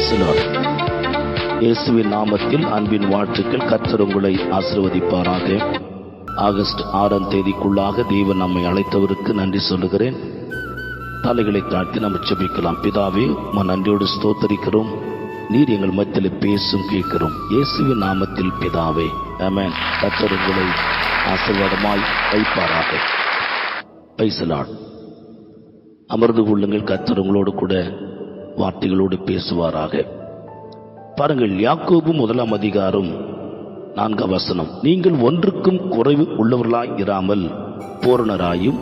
Praise இயேசுவின் நாமத்தில் அன்பின் வாழ்த்துக்கள். கர்த்தர் உங்களை ஆசிர்வதிப்பாராக. ஆகஸ்ட் ஆறாம் தேதிக்குள்ளாக தேவன் நம்மை அழைத்தவருக்கு நன்றி சொல்லுகிறேன். தலைகளை தாழ்த்தி நம்ம செபிக்கலாம் பிதாவே உம்மை நன்றியோடு ஸ்தோத்தரிக்கிறோம். நீர் எங்கள் மத்தியில் பேசும் கேட்கிறோம். இயேசுவின் நாமத்தில் பிதாவே ஆமேன். கர்த்தர் உங்களை ஆசீர்வாதமாய் வைப்பாராக. பைசலாட் அமர்ந்து கொள்ளுங்கள். கர்த்தர் உங்களோடு கூட வார்த்தைகளோடு பேசுவாராக. பாருங்கள் யாக்கோபு முதலாம் அதிகாரம் நான்கு வசனம். நீங்கள் ஒன்றுக்கும் குறைவு உள்ளவர்களாய் இராமல் பூரணராயும்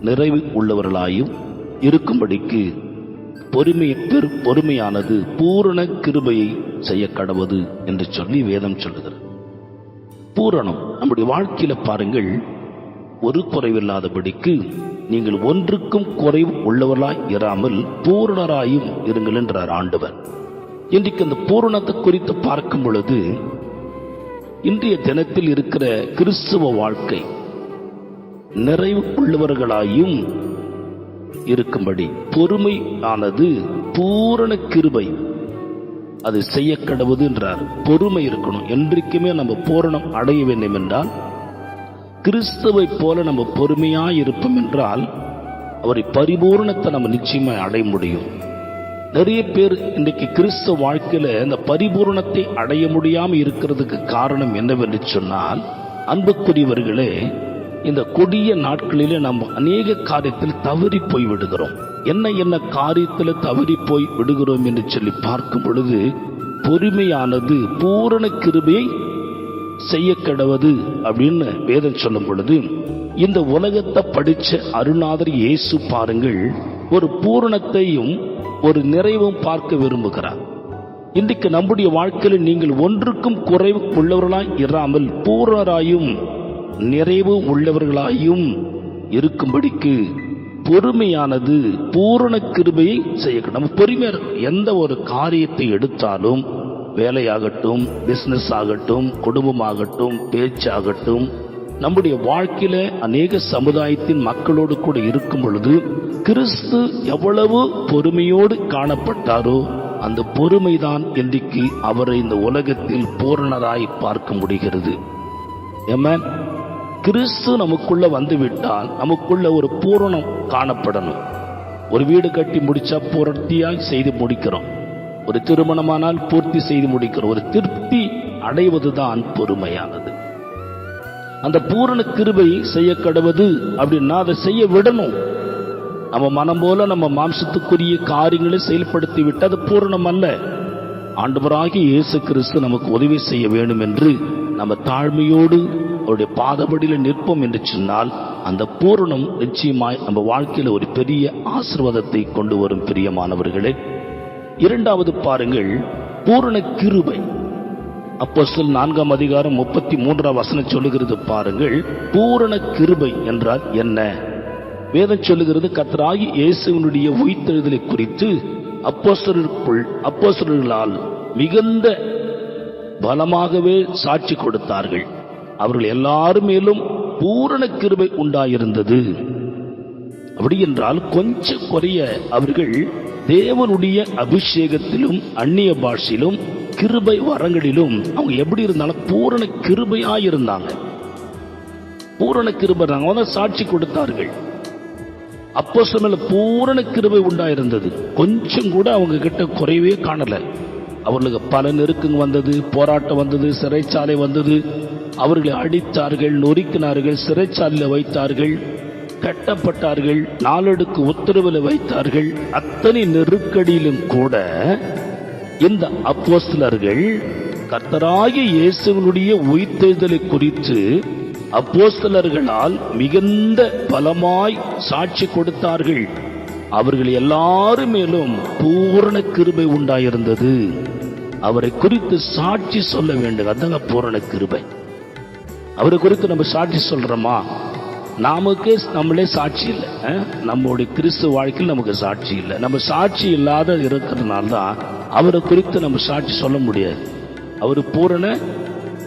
நிறைவு உள்ளவர்களாயும் இருக்கும்படிக்கு பொறுமை பெரு பொறுமையானது பூரண கிருபையை செய்ய கடவது என்று சொல்லி வேதம் சொல்லுகிறது. பூரணம். நம்முடைய வாழ்க்கையில பாருங்கள் ஒரு குறைவில்லாதபடிக்கு நீங்கள் ஒன்றுக்கும் குறைவு உள்ளவர்களாய் இராமல் பூரணராயும் இருங்கள் என்றார் ஆண்டவர். இன்றைக்கு அந்த பூரணத்தை குறித்து பார்க்கும் பொழுது இன்றைய தினத்தில் இருக்கிற கிறிஸ்துவ வாழ்க்கை நிறைவு உள்ளவர்களாயும் இருக்கும்படி பொறுமையானது பூரண கிருபை அது செய்ய கடவுது என்றார். பொறுமை இருக்கணும். என்றைக்குமே நம்ம பூரணம் அடைய வேண்டும் என்றால் கிறிஸ்துவை போல நம்ம பொறுமையா இருப்போம் என்றால் அவரை பரிபூரணத்தை நம்ம நிச்சயமாக அடைய முடியும். நிறைய பேர் இன்றைக்கு கிறிஸ்தவ வாழ்க்கையில இந்த பரிபூரணத்தை அடைய முடியாம இருக்கிறதுக்கு காரணம் என்னவென்று சொன்னால் அன்புக்குரியவர்களே இந்த கொடிய நாட்களிலே நம்ம அநேக காரியத்தில் தவறி போய் விடுகிறோம். என்ன என்ன காரியத்தில் தவறி போய் விடுகிறோம் என்று சொல்லி பார்க்கும் பொழுது பொறுமையானது பூரண கிருபையை செய்ய கடவது அப்படின்னு வேதம் சொல்லும் பொழுது இந்த உலகத்தை படிச்ச அருணாதர் இயேசு பாருங்கள் ஒரு பூரணத்தையும் ஒரு நிறைவும் பார்க்க விரும்புகிறார். இன்றைக்கு நம்முடைய வாழ்க்கையில் நீங்கள் ஒன்றுக்கும் குறைவு உள்ளவர்களாய் இராமல் பூரணராயும் நிறைவு உள்ளவர்களாயும் இருக்கும்படிக்கு பொறுமையானது பூரண கிருபையை செய்ய நம்ம பொறுமையாக எந்த ஒரு காரியத்தை எடுத்தாலும் வேலையாகட்டும் பிசினஸ் ஆகட்டும் குடும்பமாகட்டும் பேச்சாகட்டும் நம்முடைய வாழ்க்கையில அநேக சமுதாயத்தின் மக்களோடு கூட இருக்கும் பொழுது கிறிஸ்து எவ்வளவு பொறுமையோடு காணப்பட்டாரோ அந்த பொறுமைதான் இன்றைக்கு அவரை இந்த உலகத்தில் பூரணராய் பார்க்க முடிகிறது. Amen. கிறிஸ்து நமக்குள்ள வந்து விட்டால் நமக்குள்ள ஒரு பூரணம் காணப்படணும். ஒரு வீடு கட்டி முடிச்சா பூர்த்தியாய் செய்து முடிக்கிறோம். ஒரு திருமணமானால் பூர்த்தி செய்து முடிக்கிறோம் ஒரு திருப்தி அடைவதுதான் பொறுமையானது. அந்த பூரண கிருபை செய்ய கடவுது அப்படின்னா அதை செய்ய விடணும். நம்ம மனம் போல நம்ம மாம்சத்துக்குரிய காரியங்களை செயல்படுத்தி விட்டு அது பூரணம் அல்ல ஆண்டவராகி இயேசு கிறிஸ்து நமக்கு உதவி செய்ய வேண்டும் என்று நம்ம தாழ்மையோடு அவருடைய பாதபடியில் நிற்போம் என்று சொன்னால் அந்த பூரணம் நிச்சயமாய் நம்ம வாழ்க்கையில ஒரு பெரிய ஆசிர்வாதத்தை கொண்டு வரும் பிரியமானவர்களே. இரண்டாவது பாருங்கள் பூரண கிருபை. அப்போஸ்தலர் நான்காம் அதிகாரம் முப்பத்தி மூன்றாம் வசனம் சொல்லுகிறது பாருங்கள் பூரண கிருபை என்றால் என்ன? வேதம் சொல்லுகிறது கத்தராகி இயேசுவினுடைய உயிர்த்தெழுதலை குறித்து அப்போஸ்தலருக்குள் அப்போஸ்தலர்களால் மிகுந்த பலமாகவே சாட்சி கொடுத்தார்கள். அவர்கள் எல்லாரும் மேலும் பூரண கிருபை உண்டாயிருந்தது. அப்படி என்றால் கொஞ்சம் குறைய அவர்கள் தேவனுடைய அபிஷேகத்திலும் அந்நிய பாஷையிலும் கிருபை வரங்களிலும் அவங்க எப்படி இருந்தாலும் பூரண கிருபையா இருந்தாங்க பூரண கிருபை அவங்க தான் சாட்சி கொடுத்தார்கள். அப்போ சொன்ன பூரண கிருபை உண்டாயிருந்தது. கொஞ்சம் கூட அவங்க கிட்ட குறைவே காணல. அவர்களுக்கு பல நெருக்கங்க வந்தது போராட்டம் வந்தது சிறைச்சாலை வந்தது. அவர்களை அடித்தார்கள் நொறுக்கினார்கள் சிறைச்சாலையில் வைத்தார்கள். கட்டப்பட்டார்கள் நாளடுக்கு உத்தரவில் வைத்தார்கள் அத்தனை நெருக்கடியிலும் கூட இந்த அப்போஸ்தலர்கள் கர்த்தராகிய இயேசுவனுடைய உயிர்த்தெழுதலை குறித்து அப்போஸ்தலர்களால் மிகுந்த பலமாய் சாட்சி கொடுத்தார்கள். அவர்கள் எல்லாரும் மேலும் பூரண கிருபை உண்டாயிருந்தது. அவரை குறித்து சாட்சி சொல்ல வேண்டும். அதாங்க பூரண கிருபை. அவரை குறித்து நம்ம சாட்சி சொல்றோமா? நமக்கு நம்மளே சாட்சி இல்லை. அஹ்? நம்முடைய கிறிஸ்து வாழ்க்கையில் நமக்கு சாட்சி இல்லை. நம்ம சாட்சி இல்லாத இருக்கிறதுனால தான் அவரை குறித்து நம்ம சாட்சி சொல்ல முடியாது. அவர் பூரண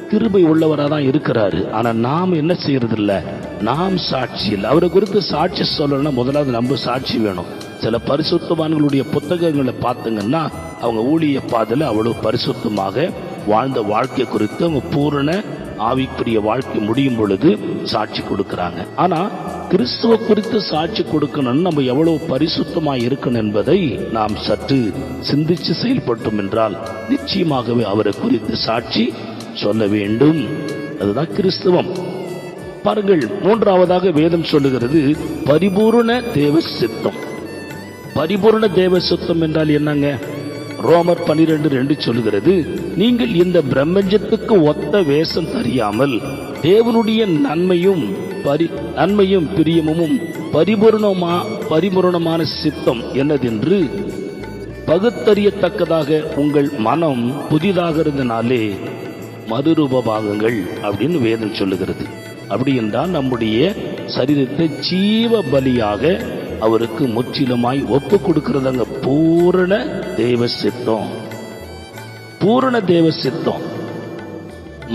கிருபை உள்ளவராக தான் இருக்கிறாரு. ஆனால் நாம் என்ன செய்யறதில்ல? நாம் சாட்சி இல்லை. அவரை குறித்து சாட்சி சொல்லணும்னா முதலாவது நம்ம சாட்சி வேணும். சில பரிசுத்தவான்களுடைய புத்தகங்களை பார்த்தீங்கன்னா அவங்க ஊழிய பாதையில் அவ்வளோ பரிசுத்தமாக வாழ்ந்த வாழ்க்கை குறித்து அவங்க பூரண ஆவிக்குரிய வாழ்க்கை முடியும் பொழுது சாட்சி கொடுக்கறாங்க. ஆனா கிறிஸ்துவ குறித்து சாட்சி கொடுக்கணும்னு நம்ம எவ்வளவு பரிசுத்தமா இருக்கணும் என்பதை நாம் சற்று சிந்திச்சு செயல்பட்டோம் என்றால் நிச்சயமாகவே அவரை குறித்து சாட்சி சொல்ல வேண்டும். அதுதான் கிறிஸ்துவம். பாருங்கள் மூன்றாவதாக வேதம் சொல்லுகிறது பரிபூரண தேவ சித்தம். பரிபூரண தேவ சித்தம் என்றால் என்னங்க? ரோமர் பனிரெண்டு ரெண்டு சொல்லுகிறது நீங்கள் இந்த பிரம்மஞ்சத்துக்கு ஒத்த வேஷம் தெரியாமல் தேவனுடைய நன்மையும் பரி நன்மையும் பிரியமும் பரிபூர்ணமா பரிபூர்ணமான சித்தம் என்னதென்று பகுத்தறியத்தக்கதாக உங்கள் மனம் புதிதாகிறதுனாலே மறுரூபமாகுங்கள் அப்படின்னு வேதம் சொல்லுகிறது. அப்படி என்றால் நம்முடைய சரீரத்தை ஜீவ பலியாக அவருக்கு முற்றிலுமாய் ஒப்பு கொடுக்கிறதாங்க பூரண தேவ சித்தம். பூரண தேவ சித்தம்.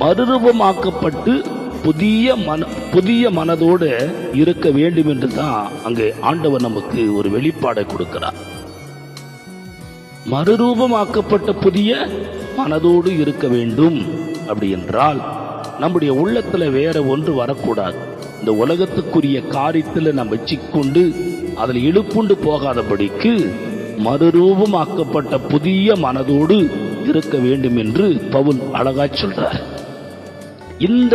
மறுரூபமாக்கப்பட்டு புதிய மன புதிய மனதோடு இருக்க வேண்டும் என்று தான் அங்கே ஆண்டவர் நமக்கு ஒரு வெளிப்பாடை கொடுக்கிறார். மறுரூபமாக்கப்பட்ட புதிய மனதோடு இருக்க வேண்டும் அப்படி என்றால் நம்முடைய உள்ளத்துல வேற ஒன்று வரக்கூடாது. இந்த உலகத்துக்குரிய காரியத்துல நம்ம சிக்கொண்டு அதில் இழுப்புண்டு போகாதபடிக்கு மறுரூபமாக்கப்பட்ட புதிய மனதோடு இருக்க வேண்டும் என்று பவுல் அழகா சொல்றார். இந்த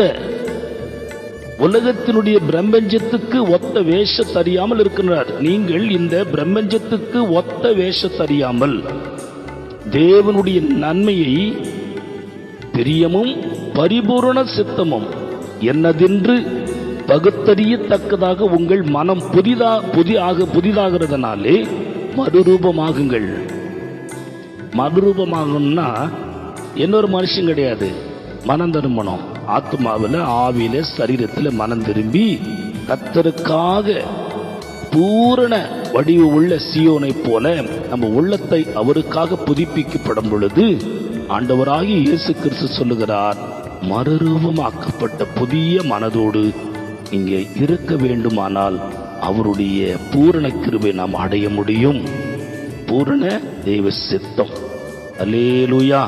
உலகத்தினுடைய பிரம்மஞ்சத்துக்கு ஒத்த வேஷ தறியாமல் இருக்கிறார் நீங்கள் இந்த பிரம்மஞ்சத்துக்கு ஒத்த வேஷ தறியாமல் தேவனுடைய நன்மையை பிரியமும் பரிபூரண சித்தமும் என்னதென்று பகுத்தறியத்தக்கதாக உங்கள் மனம் புதிதா புதிதாக புதிதாகிறதுனாலே மறுரூபமாகுங்கள் மறுரூபமாகணும்னா இன்னொரு மனுஷன் கிடையாது. மனம் திரும்பணும். ஆத்மாவில் ஆவியில சரீரத்தில் மனம் திரும்பி கத்தருக்காக பூரண வடிவு உள்ள சியோனை போல நம்ம உள்ளத்தை அவருக்காக புதுப்பிக்கப்படும் பொழுது ஆண்டவராகி இயேசு கிறிஸ்து சொல்லுகிறார் மறுரூபமாக்கப்பட்ட புதிய மனதோடு இங்கே இருக்க வேண்டுமானால் அவருடைய பூரண கிருபை நாம் அடைய முடியும். பூரண தேவ சித்தம் அலேலூயா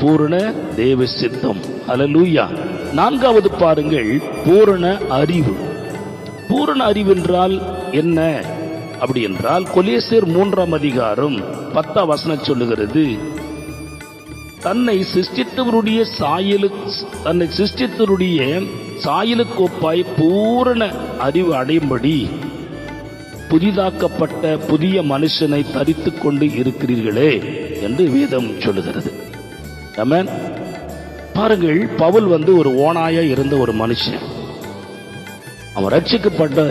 பூரண தேவ சித்தம் அலலூயா நான்காவது பாருங்கள் பூரண அறிவு. பூரண அறிவு என்றால் என்ன? அப்படி என்றால் கொலேசியர் மூன்றாம் அதிகாரம் பத்தாம் வசனம் சொல்லுகிறது தன்னை சிருஷ்டித்தவருடைய சாயலு தன்னை சிருஷ்டித்தவருடைய சாயலுக்கு ஒப்பாய் பூரண அறிவு அடையும்படி புதிதாக்கப்பட்ட புதிய மனுஷனை தரித்து கொண்டு இருக்கிறீர்களே என்று வேதம் சொல்லுகிறது. பாருங்கள் பவுல் வந்து ஒரு ஓனாயா இருந்த ஒரு மனுஷன். அவன் ரட்சிக்கப்பட்ட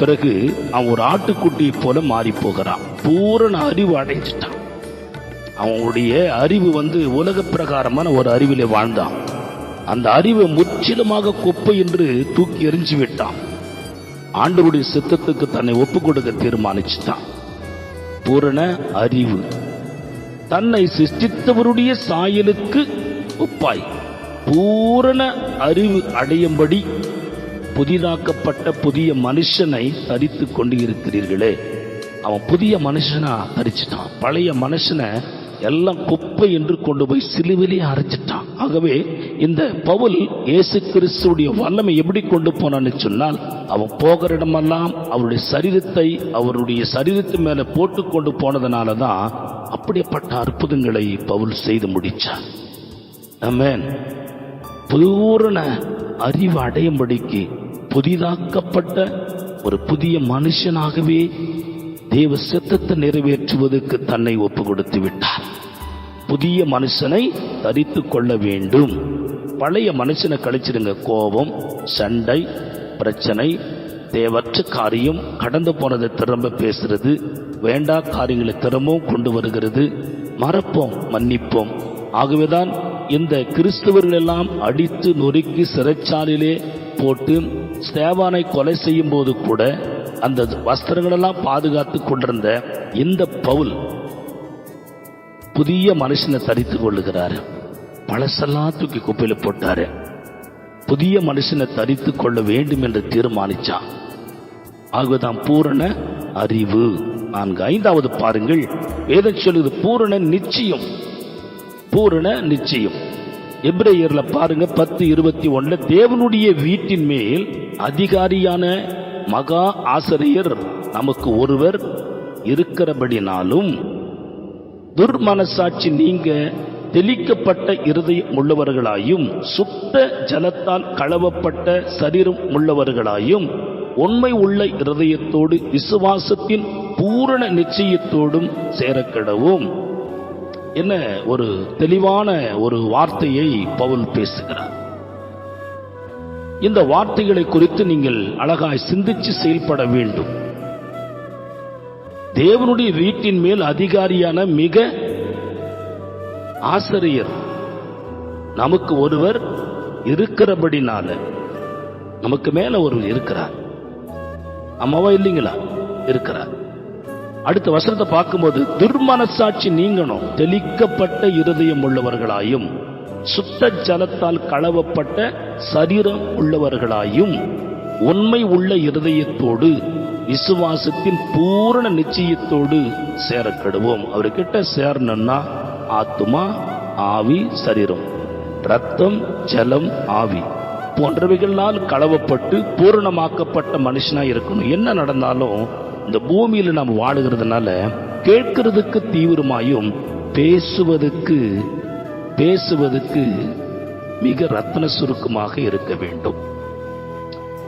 பிறகு அவன் ஒரு ஆட்டுக்குட்டி போல மாறி போகிறான். பூரண அறிவு அடைஞ்சிட்டான். அவனுடைய அறிவு வந்து உலக பிரகாரமான ஒரு அறிவிலே வாழ்ந்தான். அந்த அறிவை முற்றிலுமாக குப்பை என்று தூக்கி எறிஞ்சு விட்டான். ஆண்டவருடைய சித்தத்துக்கு தன்னை ஒப்பு கொடுக்க தீர்மானிச்சுட்டான். பூரண அறிவு. தன்னை சிஷ்டித்தவருடைய சாயலுக்கு ஒப்பாய். பூரண அறிவு அடையும்படி புதிதாக்கப்பட்ட புதிய மனுஷனை தரித்து கொண்டு இருக்கிறீர்களே அவன் புதிய மனுஷனா தரிச்சிட்டான். பழைய மனுஷனை எல்லாம் குப்பை என்று கொண்டு போய் சிலுவிலே அரைச்சிட்டான். ஆகவே இந்த பவுல் இயேசு கிறிஸ்துடைய வல்லமை எப்படி கொண்டு போனான்னு சொன்னால் அவன் போகிற இடமெல்லாம் அவருடைய சரீரத்தை அவருடைய சரீரத்து மேல போட்டு கொண்டு போனதுனால தான் அப்படிப்பட்ட அற்புதங்களை பவுல் செய்து முடிச்சான் ஆமென். பூரண அறிவு அடையும்படிக்கு புதிதாக்கப்பட்ட ஒரு புதிய மனுஷனாகவே தேவ சித்தத்தை நிறைவேற்றுவதற்கு தன்னை ஒப்பு கொடுத்து விட்டார். புதிய மனுஷனை தரித்து கொள்ள வேண்டும். பழைய மனுஷனை கழிச்சிடுங்க. கோபம் சண்டை பிரச்சனை தேவற்ற காரியம் கடந்து போனதை திரும்ப பேசுறது வேண்டா காரியங்களை திரும்பவும் கொண்டு வருகிறது. மறப்போம் மன்னிப்போம். ஆகவேதான் இந்த கிறிஸ்தவர்கள் எல்லாம் அடித்து நொறுக்கி சிறைச்சாலிலே போட்டு ஸ்தேவானை கொலை செய்யும் போது கூட அந்த வஸ்திரங்களெல்லாம் பாதுகாத்து கொண்டிருந்த இந்த பவுல் புதிய மனுஷனை தரித்து கொள்ளுகிறார். பழசெல்லாம் தூக்கி குப்பையில் போட்டாரு. புதிய மனுஷனை தரித்து கொள்ள வேண்டும் என்று தீர்மானிச்சான். ஆகதான் பூரண அறிவு. நான்கு ஐந்தாவது பாருங்கள். வேதம் சொல்லுது பூரண நிச்சயம். பூரண நிச்சயம். எபிரேயர்ல பாருங்க பத்து இருபத்தி ஒன்றில் தேவனுடைய வீட்டின் மேல் அதிகாரியான மகா ஆசிரியர் நமக்கு ஒருவர் இருக்கிறபடினாலும் துர்மனசாட்சி நீங்க தெளிக்கப்பட்ட இருதயம் உள்ளவர்களாயும் சுத்த ஜலத்தால் களவப்பட்ட சரீரம் உள்ளவர்களாயும் உண்மை உள்ள இருதயத்தோடு விசுவாசத்தின் பூரண நிச்சயத்தோடும் சேரக்கிடவும். என்ன ஒரு தெளிவான ஒரு வார்த்தையை பவுல் பேசுகிறார். இந்த வார்த்தைகளை குறித்து நீங்கள் அழகாய் சிந்திச்சு செயல்பட வேண்டும். தேவனுடைய வீட்டின் மேல் அதிகாரியான மிக ஆசிரியர். நமக்கு ஒருவர் இருக்கிறபடினால நமக்கு மேல ஒருவர் இருக்கிறார். அம்மாவா இல்லைங்களா? இருக்கிறார். அடுத்த வசனத்தை பார்க்கும்போது துர்மனசாட்சி நீங்கணும் தெளிக்கப்பட்ட இருதயம் உள்ளவர்களாயும் சுத்த ஜலத்தால் களவப்பட்ட சரீரம் உள்ளவர்களாயும். உண்மை உள்ள இருதயத்தோடு விசுவாசத்தின் பூரண நிச்சயத்தோடு சேரக்கடுவோம். அவர்கிட்ட சேரணும்னா ஆத்துமா ஆவி சரீரம். ரத்தம் ஜலம் ஆவி. போன்றவைகளால் களவப்பட்டு பூரணமாக்கப்பட்ட மனுஷனா இருக்கணும். என்ன நடந்தாலும் இந்த பூமியில நாம் வாழுகிறதுனால கேட்கிறதுக்கு தீவிரமாயும் பேசுவதற்கு பேசுவதற்கு மிக ரத்ன சுருக்கமாக இருக்க வேண்டும்.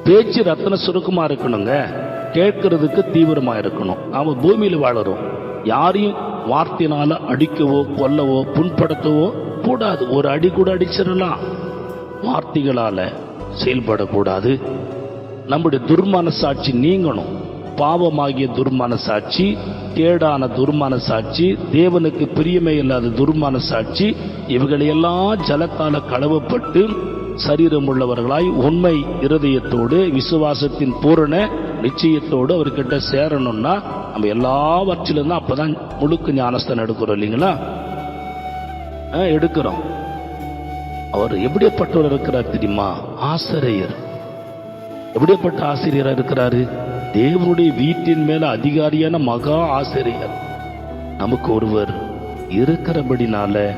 பேச்சு ரத்தன சுருக்கமாக இருக்கணுங்க. கேட்கறதுக்கு தீவிரமாக இருக்கணும். அவன் பூமியில் வாழறோம். யாரையும் வார்த்தையினால அடிக்கவோ கொல்லவோ புண்படுத்தவோ கூடாது. ஒரு அடி கூட அடிச்சிடலாம். வார்த்தைகளால் செயல்படக்கூடாது. நம்முடைய துர்மனசாட்சி நீங்கணும். பாவமாகிய துர்மனசாட்சி கேடான துர்மனசாட்சி தேவனுக்கு பிரியமே இல்லாத துர்மனசாட்சி இவைகளையெல்லாம் ஜலத்தால் களவப்பட்டு சரீரம் உள்ளவர்களாய் உண்மை இருதயத்தோடு விசுவாசத்தின் பூரண நிச்சயத்தோடு அவர்கிட்ட சேரணும்னா நம்ம எல்லாவற்றிலும் தான் அப்பதான் முழுக்க ஞானஸ்தானம் எடுக்கிறோம் இல்லைங்களா? ஆ, எடுக்கிறோம். அவர் எப்படிப்பட்டவர் இருக்கிறார் தெரியுமா? ஆசிரியர். எப்படிப்பட்ட ஆசிரியராக இருக்கிறாரு? தேவனுடைய வீட்டின் மேல அதிகாரியான மகா ஆசிரியர். நமக்கு ஒருவர் இருக்கிறபடினால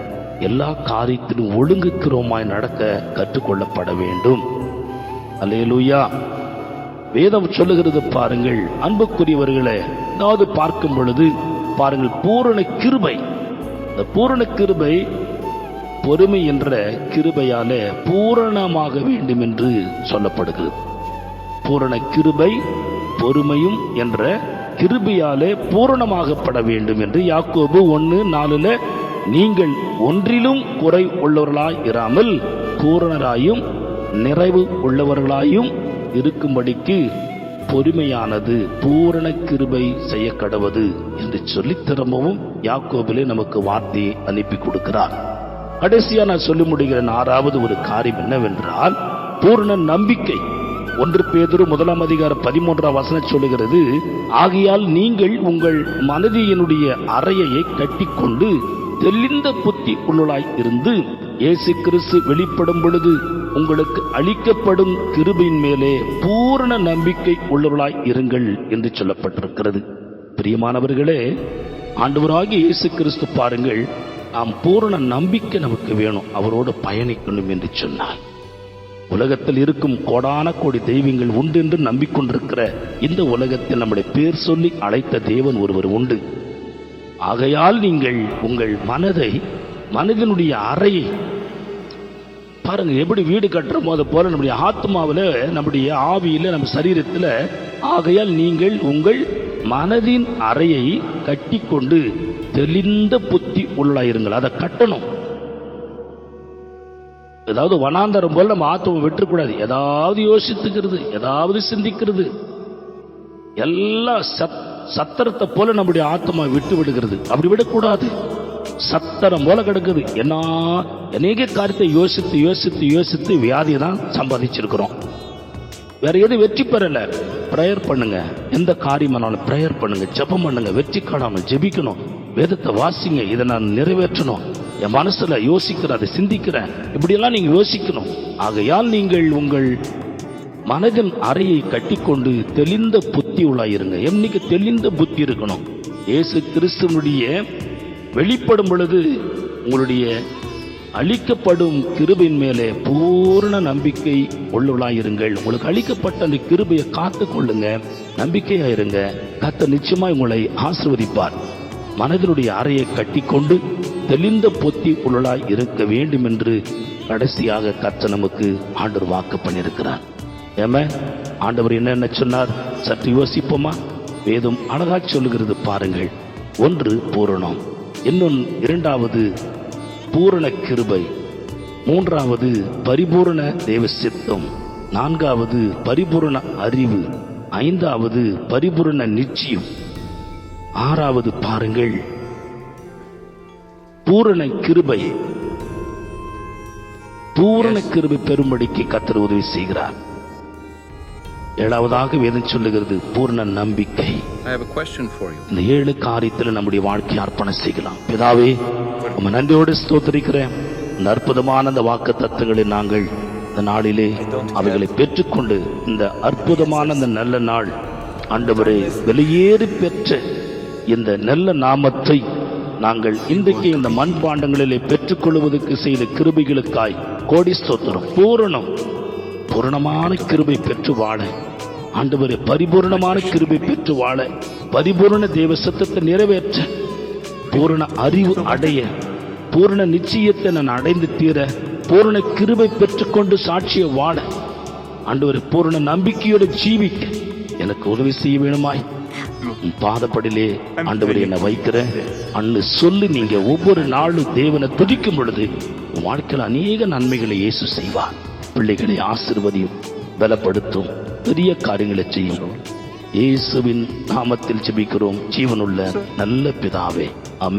எல்லா காரியத்திலும் ஒழுங்குக்கிறோமாய் நடக்க கற்றுக்கொள்ளப்பட வேண்டும். அலேலூயா வேதம் சொல்லுகிறது பாருங்கள். அன்புக்குரியவர்களை ஏதாவது பார்க்கும் பொழுது பாருங்கள் பூரண கிருபை. இந்த பூரண கிருபை பொறுமை என்ற கிருபையாலே பூரணமாக வேண்டும் என்று சொல்லப்படுகிறது. பூரண கிருபை பொறுமையும் என்ற கிருபையாலே பூரணமாகப்பட வேண்டும் என்று யாக்கோபு ஒன்று நாலுல நீங்கள் ஒன்றிலும் குறை உள்ளவர்களாய் இராமல் பூரணராயும் நிறைவு உள்ளவர்களாயும் இருக்கும்படிக்கு பொறுமையானது பூரண கிருபை செய்ய கடவது என்று சொல்லி திரும்பவும் யாக்கோபிலே நமக்கு வார்த்தையை அனுப்பி கொடுக்கிறார். கடைசியா நான் சொல்லி முடிகிறேன் ஆறாவது ஒரு காரியம் என்னவென்றால் பூரண நம்பிக்கை. ஒன்று பேதொரு முதலாம் அதிகார பதிமூன்றாம் வசனம் சொல்லுகிறது ஆகையால் நீங்கள் உங்கள் மனதியினுடைய அறையை கட்டிக்கொண்டு தெளிந்த புத்தி உள்ளாய் இருந்து இயேசு கிறிஸ்து வெளிப்படும் பொழுது உங்களுக்கு அளிக்கப்படும் கிருபையின் மேலே பூரண நம்பிக்கை உள்ளவர்களாய் இருங்கள் என்று சொல்லப்பட்டிருக்கிறது. பிரியமானவர்களே ஆண்டவராகி இயேசு கிறிஸ்து பாருங்கள் நாம் பூரண நம்பிக்கை நமக்கு வேணும். அவரோடு பயணிக்கணும் என்று சொன்னார். உலகத்தில் இருக்கும் கோடான கோடி தெய்வங்கள் உண்டு என்று நம்பிக்கொண்டிருக்கிற இந்த உலகத்தில் நம்முடைய பேர் சொல்லி அழைத்த தேவன் ஒருவர் உண்டு. ஆகையால் நீங்கள் உங்கள் மனதை மனதினுடைய அறையை பாருங்க எப்படி வீடு கட்டுறோமோ அதை போல நம்முடைய ஆத்மாவில் நம்முடைய ஆவியில நம்ம சரீரத்தில் ஆகையால் நீங்கள் உங்கள் மனதின் அறையை கட்டிக்கொண்டு தெளிந்த புத்தி உள்ளாயிருங்கள். அதை கட்டணும். ஏதாவது வனாந்தரம் போல நம்ம ஆத்மாவை விட்டுறக்கூடாது. ஏதாவது யோசித்துக்கிறது ஏதாவது சிந்திக்கிறது. எல்லாம் சத் சத்திரத்தை போல நம்முடைய ஆத்மா விட்டு விடுகிறது. அப்படி விடக்கூடாது. சத்திரம் போல கிடக்குது. என்ன? அநேக காரியத்தை யோசித்து யோசித்து யோசித்து வியாதியை தான் சம்பாதிச்சிருக்கிறோம். வேற எதுவும் வெற்றி பெறல? ப்ரேயர் பண்ணுங்க. எந்த காரியமானாலும் ப்ரேயர் பண்ணுங்க. ஜெபம் பண்ணுங்க. வெற்றி காணாமல் ஜெபிக்கணும். வேதத்தை வாசிங்க. இதை நான் நிறைவேற்றணும். என் மனசுல யோசிக்கிறேன் அதை சிந்திக்கிறேன். இப்படியெல்லாம் நீங்க யோசிக்கணும். ஆகையால் நீங்கள் உங்கள் மனதின் அறையை கட்டிக்கொண்டு தெளிந்த புத்தி உள்ளாயிருங்க. என்னைக்கு தெளிந்த புத்தி இருக்கணும்? இயேசு கிறிஸ்துவனுடைய வெளிப்படும் பொழுது உங்களுடைய அளிக்கப்படும் கிருபையின் மேலே பூரண நம்பிக்கை உள்ளவளாயிருங்கள். உங்களுக்கு அளிக்கப்பட்ட அந்த கிருபையை காத்து கொள்ளுங்க நம்பிக்கையாயிருங்க. கத்த நிச்சயமாய் உங்களை ஆசிர்வதிப்பார். மனதினுடைய அறையை கட்டிக்கொண்டு தெளிந்த பொத்தி உள்ளலாய் இருக்க வேண்டும் என்று கடைசியாக கத்த நமக்கு ஆண்டு வாக்கு பண்ணியிருக்கிறார். ஏம ஆண்டவர் என்னென்ன சொன்னார்? சற்று யோசிப்போமா? வேதம் அழகா சொல்லுகிறது பாருங்கள். ஒன்று பூரணம் இன்னொன்று இரண்டாவது பூரண கிருபை மூன்றாவது பரிபூரண தேவ சித்தம் நான்காவது பரிபூரண அறிவு ஐந்தாவது பரிபூரண நிச்சயம். ஆறாவது பாருங்கள். பூரண கிருபை பூரண கிருபை பெரும்படிக்கு கத்தர் உதவி செய்கிறார். ஏழாவதாக வேதம் சொல்லுகிறது பூரண நம்பிக்கை. இந்த ஏழு காரியத்தில் நம்முடைய வாழ்க்கையை அர்ப்பணம் செய்யலாம். பிதாவே உங்க நன்றியோடு ஸ்தோத்திரிக்கிறேன். இந்த அற்புதமான அந்த வாக்கு தத்துவங்களை நாங்கள் இந்த நாளிலே அவைகளை பெற்றுக்கொண்டு இந்த அற்புதமான இந்த நல்ல நாள் ஆண்டவரே வெளியேறி பெற்ற இந்த நல்ல நாமத்தை நாங்கள் இன்றைக்கு இந்த மண்பாண்டங்களிலே பெற்றுக்கொள்வதற்கு செய்த கிருபைகளுக்காய் கோடி ஸ்தோத்திரம். பூரணம். பூரணமான கிருபை பெற்று வாழ. ஆண்டவரே பரிபூரணமான கிருபை பெற்று வாழ. பரிபூரண தேவ சத்தத்தை நிறைவேற்ற. பூரண அறிவு அடைய. பூரண நிச்சயத்தை நான் அடைந்து தீர. பூரண கிருபை பெற்றுக்கொண்டு சாட்சியை வாழ. ஆண்டவர் பூரண நம்பிக்கையோடு ஜீவிக்க. எனக்கு உதவி செய்ய வேணுமாய். உன் பாதப்படிலே ஆண்டவர் என்னை வைக்கிற. அன்னு சொல்லி நீங்க ஒவ்வொரு நாளும் தேவனை துதிக்கும் பொழுது வாழ்க்கையில் அநேக நன்மைகளை இயேசு செய்வார். பிள்ளைகளை ஆசிர்வதியும் பலப்படுத்தும் பெரிய காரியங்களை செய்யும். இயேசுவின் நாமத்தில் ஜெபிக்கிறோம். ஜீவனுள்ள நல்ல பிதாவே. அமை